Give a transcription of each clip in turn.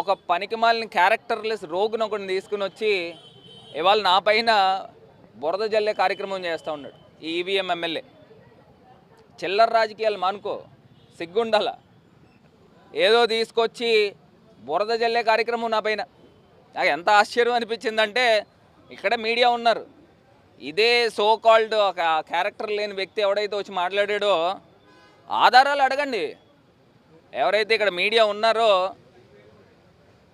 ఒక పనికిమాలిన క్యారెక్టర్లెస్ రోగును ఒకటి తీసుకుని వచ్చి ఇవాళ నా పైన బురద జల్లే కార్యక్రమం చేస్తూ ఉన్నాడు. ఈ ఈవీఎం ఎమ్మెల్యే చిల్లర రాజకీయాలు మానుకో సిగ్గుండాల. ఏదో తీసుకొచ్చి బురద జల్లే కార్యక్రమం నా పైన. నాకు ఎంత ఆశ్చర్యం అనిపించిందంటే ఇక్కడ మీడియా ఉన్నారు. ఇదే సో కాల్డ్ ఒక క్యారెక్టర్ లేని వ్యక్తి ఎవడైతే వచ్చి మాట్లాడాడో ఆధారాలు అడగండి. ఎవరైతే ఇక్కడ మీడియా ఉన్నారో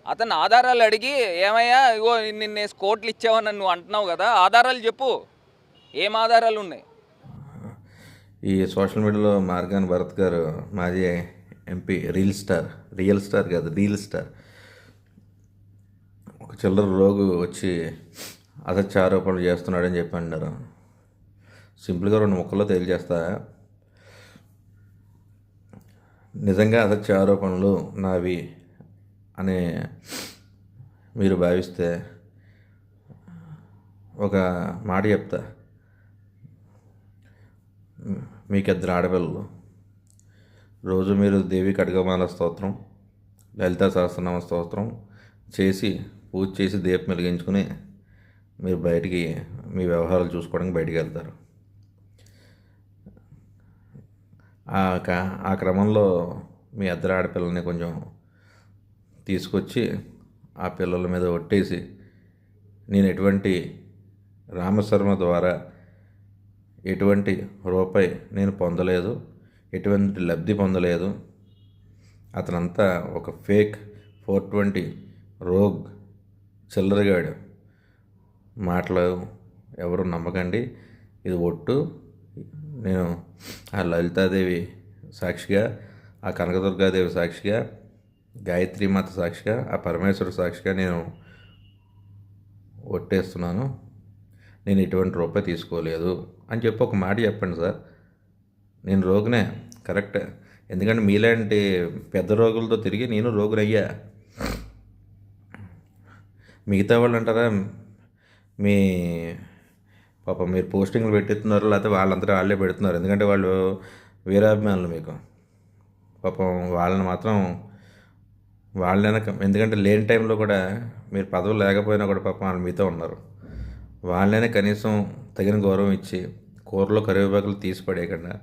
అతను ఆధారాలు అడిగి ఏమయ్యా ఇగో నిన్ను కోట్లు ఇచ్చావని నువ్వు అంటున్నావు కదా ఆధారాలు చెప్పు. ఏం ఆధారాలు ఉన్నాయి? ఈ సోషల్ మీడియాలో మార్గాన్ భరత్ గారు మాజీ MP reel star real star కాదు రీల్ స్టార్. ఒక చిల్లర రోగు వచ్చి అసత్య ఆరోపణలు చేస్తున్నాడని చెప్పి అన్నారు. సింపుల్గా రెండు ముక్కల్లో తేల్చేస్తా నిజంగా అసత్య ఆరోపణలు నావి అని మీరు భావిస్తే ఒక మాట చెప్తా. మీకు ఇద్దరు ఆడపిల్లలు. రోజు మీరు దేవి కడగమాల స్తోత్రం లలిత సహస్రనామ స్తోత్రం చేసి పూజ చేసి దీపం వెలిగించుకుని మీరు బయటికి మీ వ్యవహారాలు చూసుకోవడానికి బయటికి వెళ్తారు. ఆ క- ఆ క్రమంలో మీ ఇద్దరు ఆడపిల్లని కొంచెం తీసుకొచ్చి ఆ పిల్లల మీద ఒట్టేసి నేను ఎటువంటి రామశర్మ ద్వారా ఎటువంటి రూపాయి నేను పొందలేదు ఎటువంటి లబ్ధి పొందలేదు. అతనంతా ఒక ఫేక్ ఫోర్ ట్వంటీ రోగ్ చిల్లరగాడు. మాటలు ఎవరు నమ్మకండి. ఇది ఒట్టు. నేను ఆ లలితాదేవి సాక్షిగా ఆ కనకదుర్గాదేవి సాక్షిగా గాయత్రి మాత సాక్షిగా ఆ పరమేశ్వర సాక్షిగా నేను ఒట్టేస్తున్నాను. నేను ఎటువంటి రూపాయి తీసుకోలేదు అని చెప్పి ఒక మాట చెప్పండి సార్. నేను రోగినే కరెక్ట్. ఎందుకంటే మీలాంటి పెద్ద రోగులతో తిరిగి నేను రోగునయ్యా. మిగతా వాళ్ళు అంటారా మీ పాప మీరు పోస్టింగ్లు పెట్టిస్తున్నారు లేకపోతే వాళ్ళంతా వాళ్ళే పెడుతున్నారు. ఎందుకంటే వాళ్ళు వీరాభిమానులు మీకు. పాపం వాళ్ళని మాత్రం వాళ్ళైనా ఎందుకంటే లేని టైంలో కూడా మీరు పదవులు లేకపోయినా కూడా పాపం వాళ్ళు మీతో ఉన్నారు. వాళ్ళైనా కనీసం తగిన గౌరవం ఇచ్చి కూరలో కరివేపాకులు తీసి పడేయకుండా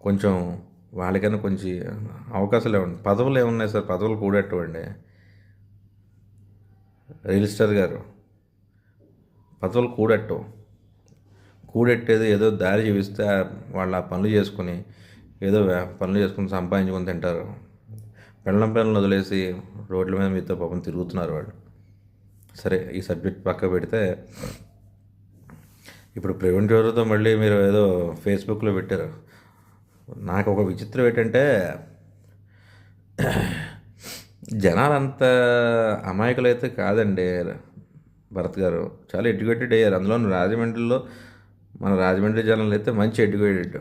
కొంచెం వాళ్ళకైనా కొంచెం అవకాశాలు ఏమండి పదవులు ఏమున్నాయి సార్? పదవులు కూడేటండి రిజిస్టర్ గారు. పదవులు కూడట్టు. కూడెట్టేది ఏదో దారి చూపిస్తే వాళ్ళు ఆ పనులు చేసుకుని ఏదో పనులు చేసుకుని సంపాదించుకొని తింటారు. పెళ్ళం పెళ్ళను వదిలేసి రోడ్ల మీద మీతో పాపం తిరుగుతున్నారు వాళ్ళు. సరే ఈ సబ్జెక్ట్ పక్క పెడితే ఇప్పుడు ప్రివెంట్ ఎవరితో మళ్ళీ మీరు ఏదో ఫేస్బుక్లో పెట్టారు. నాకు ఒక విచిత్రం ఏంటంటే జనాలంత అమాయకులైతే కాదండి భరత్ గారు. చాలా ఎడ్యుకేటెడ్ అయ్యారు. అందులో రాజమండ్రిలో మన రాజమండ్రి జనాలు అయితే మంచి ఎడ్యుకేటెడ్.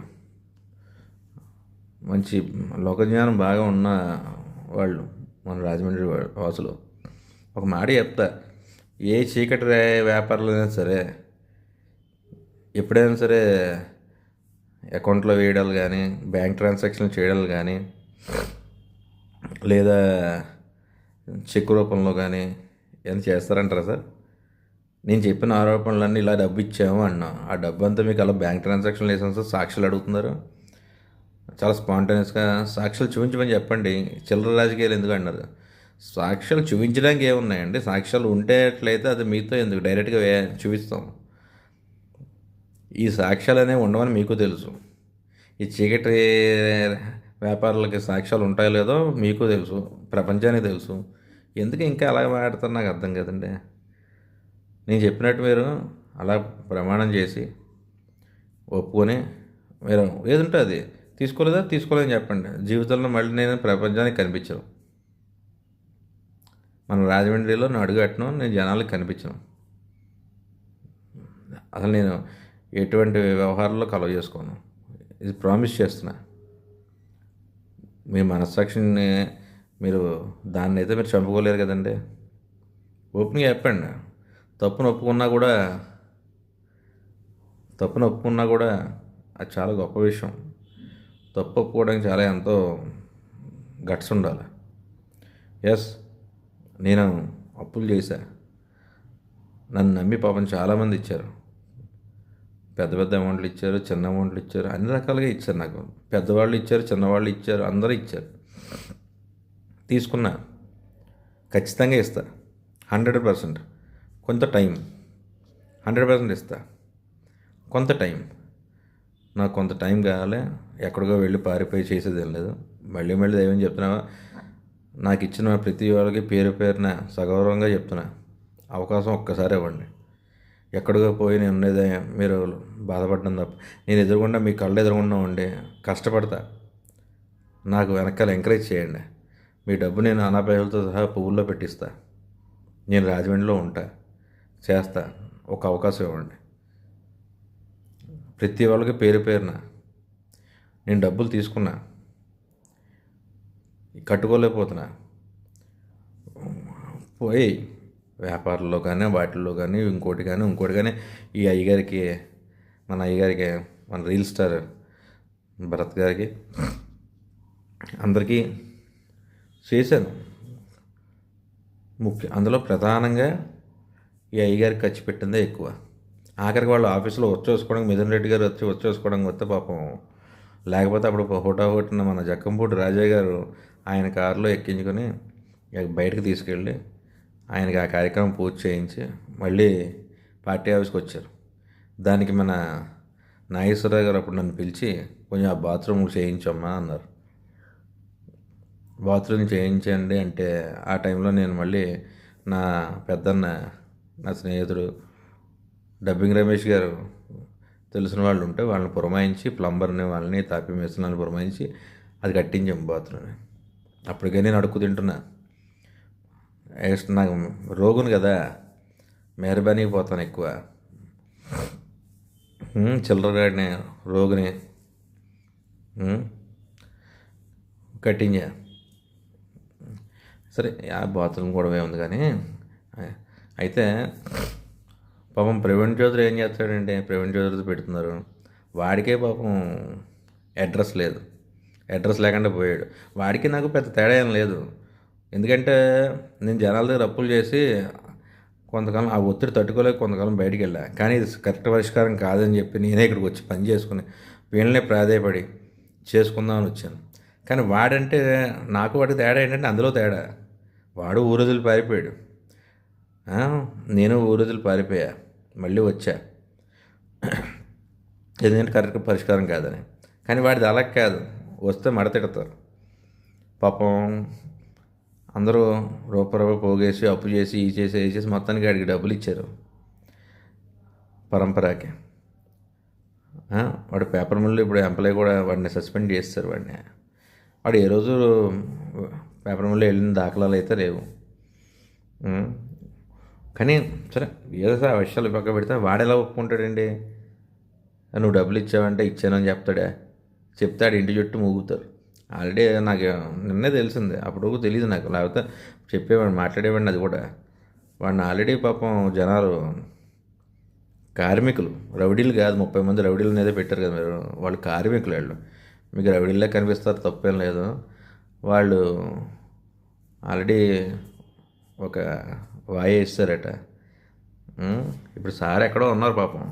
మంచి లోకజ్ఞానం బాగా ఉన్న వాళ్ళు మన రాజమండ్రి వాసులు ఒక మాట చెప్తా. ఏ చీకటి రే- వ్యాపారులైనా సరే ఎప్పుడైనా సరే అకౌంట్లో వేయడాలు కానీ బ్యాంక్ ట్రాన్సాక్షన్లు చేయడాలు కానీ లేదా చెక్ రూపంలో కానీ ఏమైనా చేస్తారంటారా సార్? నేను చెప్పిన ఆరోపణలన్నీ ఇలా డబ్బు ఇచ్చాము అన్నా. ఆ డబ్బు అంతా మీకు అలా బ్యాంక్ ట్రాన్సాక్షన్లు వేసాను సార్ సాక్షులు అడుగుతున్నారు. చాలా స్పాంటేనియస్గా సాక్ష్యాలు చూపించమని చెప్పండి. చిల్లర రాజకీయాలు ఎందుకు అన్నారు సాక్ష్యాలు చూపించడానికి ఏమున్నాయండి? సాక్ష్యాలు ఉండేట్లయితే అది మీతో ఎందుకు? డైరెక్ట్గా వే చూపిస్తాం. ఈ సాక్ష్యాలు అనేవి ఉండవని మీకు తెలుసు. ఈ చీకటి వ్యాపారులకి సాక్ష్యాలు ఉంటాయో లేదో మీకు తెలుసు. ప్రపంచానికి తెలుసు. ఎందుకు ఇంకా అలా మాట్లాడతారు నాకు అర్థం కదండి. నేను చెప్పినట్టు మీరు అలా ప్రమాణం చేసి ఒప్పుకొని మీరు ఏది ఉంటే అది. తీసుకోలేదా? తీసుకోలేదని చెప్పండి. జీవితంలో మళ్ళీ నేను ప్రపంచానికి కనిపించను. మన రాజమండ్రిలో నేను అడుగట్టను నేను జనాలకు కనిపించను. అసలు నేను ఎటువంటి వ్యవహారంలో కలవ చేసుకోను. ఇది ప్రామిస్ చేస్తున్నా. మీ మనస్సాక్షిని మీరు దాన్ని అయితే మీరు చంపుకోలేరు కదండి. ఓపెన్గా చెప్పండి. తప్పును ఒప్పుకున్నా కూడా తప్పును ఒప్పుకున్నా కూడా అది చాలా గొప్ప విషయం. తప్పు ఒప్పుకోవడానికి చాలా ఎంతో గట్స్ ఉండాలి. ఎస్ నేను అప్పులు చేశా. నన్ను నమ్మి పాపం చాలామంది ఇచ్చారు. పెద్ద పెద్ద అమౌంట్లు ఇచ్చారు చిన్న అమౌంట్లు ఇచ్చారు అన్ని రకాలుగా ఇచ్చారు నాకు. పెద్దవాళ్ళు ఇచ్చారు చిన్నవాళ్ళు ఇచ్చారు అందరూ ఇచ్చారు. తీసుకున్నా. ఖచ్చితంగా ఇస్తా. Hundred percent. కొంత టైం. హండ్రెడ్ పర్సెంట్ ఇస్తా. కొంత టైం. నాకు కొంత టైం కావాలి. ఎక్కడికో వెళ్ళి పారిపోయి చేసేది ఏం లేదు. మళ్ళీ మళ్ళీ దైవం చెప్తున్నావా నాకు ఇచ్చిన ప్రతి వాళ్ళకి పేరు పేరున సగౌరవంగా చెప్తున్నా. అవకాశం ఒక్కసారి ఇవ్వండి. ఎక్కడికో పోయి నేను ఉండేది మీరు బాధపడడం తప్ప. నేను ఎదురుగుండా మీ కళ్ళు ఎదురుకుండా ఉండి కష్టపడతా. నాకు వెనకాల ఎంకరేజ్ చేయండి. మీ డబ్బు నేను అనాపేదలతో సహా పువ్వుల్లో పెట్టిస్తా. నేను రాజమండ్రిలో ఉంటా. చేస్తా. ఒక అవకాశం ఇవ్వండి. ప్రతి వాళ్ళకి పేరు పేరున నేను డబ్బులు తీసుకున్నా. కట్టుకోలేకపోతున్నా. పోయి వ్యాపారంలో కానీ వాటిల్లో కానీ ఇంకోటి కానీ ఇంకోటి కానీ ఈ అయ్యగారికి మన అయ్యగారికి మన రీల్ స్టార్ భరత్ గారికి అందరికీ చేశాను. ముఖ్య అందులో ప్రధానంగా ఈ అయ్యగారికి ఖర్చు పెట్టిందే ఎక్కువ. ఆఖరికి వాళ్ళు ఆఫీసులో వచ్చేసుకోవడానికి మిథున్ రెడ్డి గారు వచ్చి వచ్చేసుకోవడానికి వస్తే పాపం లేకపోతే అప్పుడు హోటాహోటిన మన జక్కంపూటి రాజయ్య గారు ఆయన కారులో ఎక్కించుకొని ఇక బయటకు తీసుకెళ్ళి ఆయనకి ఆ కార్యక్రమం పూర్తి చేయించి మళ్ళీ పార్టీ ఆఫీస్కి వచ్చారు. దానికి మన నాగేశ్వరరావు గారు అప్పుడు నన్ను పిలిచి కొంచెం ఆ బాత్రూమ్ చేయించమ్మా అన్నారు. బాత్రూమ్ చేయించండి అంటే ఆ టైంలో నేను మళ్ళీ నా పెద్దన్న నా స్నేహితుడు డబ్బింగ్ రమేష్ గారు తెలిసిన వాళ్ళు ఉంటే వాళ్ళని పురమాయించి ప్లంబర్ని వాళ్ళని తాపి మేస్తున్నాన్ని పురమాయించి అది కట్టించాం బాత్రూమ్ని అప్పటికే నేను అడుక్కు తింటున్నా. ఎక్స్ట్ నాకు రోగును కదా మెహర్బానీకి పోతాను ఎక్కువ. చిల్లరగాడిని రోగుని కట్టించా. సరే ఆ బాత్రూమ్ కూడా ఉంది కానీ అయితే పాపం ప్రవీణ్ చౌదరి ఏం చేస్తాడంటే ప్రవీణ్ చౌదరితో పెడుతున్నారు. వాడికే పాపం అడ్రస్ లేదు. అడ్రస్ లేకుండా పోయాడు. వాడికి నాకు పెద్ద తేడా ఏం లేదు. ఎందుకంటే నేను జనాల దగ్గర అప్పులు చేసి కొంతకాలం ఆ ఒత్తిడి తట్టుకోలేక కొంతకాలం బయటికి వెళ్ళా. కానీ ఇది కరెక్ట్ పరిష్కారం కాదని చెప్పి నేనే ఇక్కడికి వచ్చి పని చేసుకుని వీళ్ళనే ప్రాధాయపడి చేసుకుందామని వచ్చాను. కానీ వాడంటే నాకు వాడికి తేడా ఏంటంటే అందులో తేడా. వాడు ఊరదులు పారిపోయాడు. నేను ఊరదులు పారిపోయా. మళ్ళీ వచ్చా. ఎందుకంటే కరెక్ట్ పరిష్కారం కాదని. కానీ వాడిది అలా కాదు. వస్తే మడతెడతారు పాపం అందరూ రూపరూప పోగేసి అప్పు చేసి ఈ చేసి ఈ చేసి మొత్తానికి వాడికి డబ్బులు ఇచ్చారు. పరంపరాకి. వాడు పేపర్ మిల్లు ఇప్పుడు ఎంప్లాయ్ కూడా వాడిని సస్పెండ్ చేస్తారు వాడిని. వాడు ఏ రోజు పేపర్ మిల్లు వెళ్ళిన దాఖలాలు అయితే లేవు. కానీ సరే ఏదో సార్ విషయాలు పక్క పెడితే వాడు ఎలా ఒప్పుకుంటాడండి? నువ్వు డబ్బులు ఇచ్చావంటే ఇచ్చానని చెప్తాడా? చెప్తాడు ఇంటి చుట్టూ మూగుతారు. ఆల్రెడీ నాకు నిన్నే తెలిసింది అప్పుడు తెలియదు నాకు. లేకపోతే చెప్పేవాడు మాట్లాడేవాడిని అది కూడా. వాడిని ఆల్రెడీ పాపం జనాలు కార్మికులు రౌడీలు కాదు ముప్పై మంది రౌడీలు అనేది పెట్టారు కదా మీరు. వాళ్ళు కార్మికులు వాళ్ళు. మీకు రౌడీలే కనిపిస్తారు తప్పేం లేదు. వాళ్ళు ఆల్రెడీ ఒక వాయేస్తారట. ఇప్పుడు సార్ ఎక్కడో ఉన్నారు పాపం.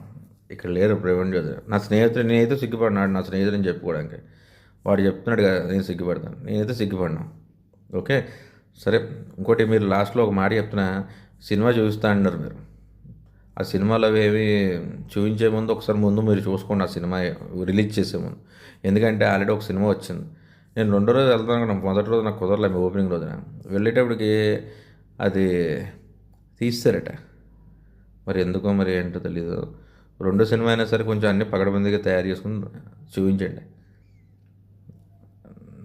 ఇక్కడ లేరు ప్రవీణ్ చౌదరి నా స్నేహితుడు నేనైతే సిగ్గుపడినాడు నా స్నేహితుడిని చెప్పుకోవడానికి. వాడు చెప్తున్నాడు కదా నేను సిగ్గుపడతాను. నేనైతే సిగ్గుపడినా ఓకే? సరే ఇంకోటి మీరు లాస్ట్లో ఒక మాట చెప్తున్నా. సినిమా చూపిస్తా అన్నారు మీరు. ఆ సినిమాలో అవి ఏవి చూపించే ముందు ఒకసారి ముందు మీరు చూసుకోండి ఆ సినిమా రిలీజ్ చేసే ముందు. ఎందుకంటే ఆల్రెడీ ఒక సినిమా వచ్చింది. నేను రెండో రోజు వెళ్తాను మొదటి రోజు నాకు కుదరలేదు ఓపెనింగ్ రోజున. వెళ్ళేటప్పటికి అది తీస్తారట. మరి ఎందుకో మరి ఏంటో తెలీదు. రెండో సినిమా అయినా సరే కొంచెం అన్ని పగడబందిగా తయారు చేసుకుని చూపించండి.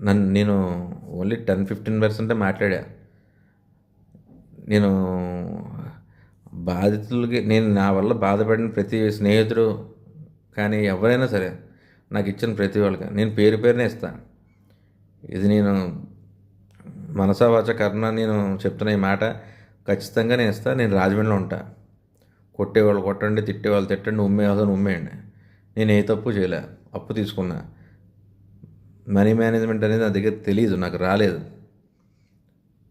నన్ను నేను ఓన్లీ టెన్ ఫిఫ్టీన్ పర్సెంటే మాట్లాడా. నేను బాధితులకి నేను నా వల్ల బాధపడిన ప్రతి స్నేహితుడు కానీ ఎవరైనా సరే నాకు ఇచ్చిన ప్రతి వాళ్ళకి నేను పేరు పేరునే ఇస్తాను ఇది నేను మనసా వాచ కర్ణ నేను చెప్తున్న ఈ మాట ఖచ్చితంగా నేను ఇస్తాను నేను రాజమండ్రిలో ఉంటా. కొట్టేవాళ్ళు కొట్టండి తిట్టేవాళ్ళు తిట్టండి ఉమ్మేవాళ్ళని ఉమ్మేయండి. నేను ఏ తప్పు చేయలే అప్పు తీసుకున్నా. మనీ మేనేజ్మెంట్ అనేది నా దగ్గర తెలియదు నాకు రాలేదు.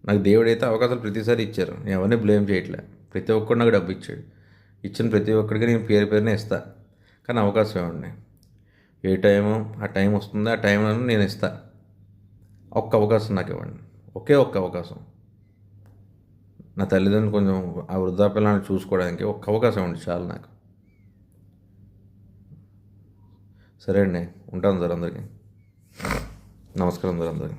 నాకు దేవుడైతే అవకాశాలు ప్రతిసారి ఇచ్చారు నేను ఎవరిని బ్లేమ్ చేయట్లే. ప్రతి ఒక్కడు నాకు డబ్బు ఇచ్చాడు. ఇచ్చిన ప్రతి ఒక్కడికి నేను పేరు పేరునే ఇస్తా కానీ అవకాశం ఇవ్వండి ఏ టైము? ఆ టైం వస్తుందో? ఆ టైంలో నేను ఇస్తా. ఒక్క అవకాశం నాకు ఇవ్వండి. ఒకే ఒక్క అవకాశం. నా తల్లిదండ్రులు కొంచెం ఆ వృద్ధాప్యాలను చూసుకోవడానికి ఒక అవకాశం ఉంది చాలు నాకు. సరే అండి ఉంటాను సార్ అందరికీ. నమస్కారం సార్ అందరికీ.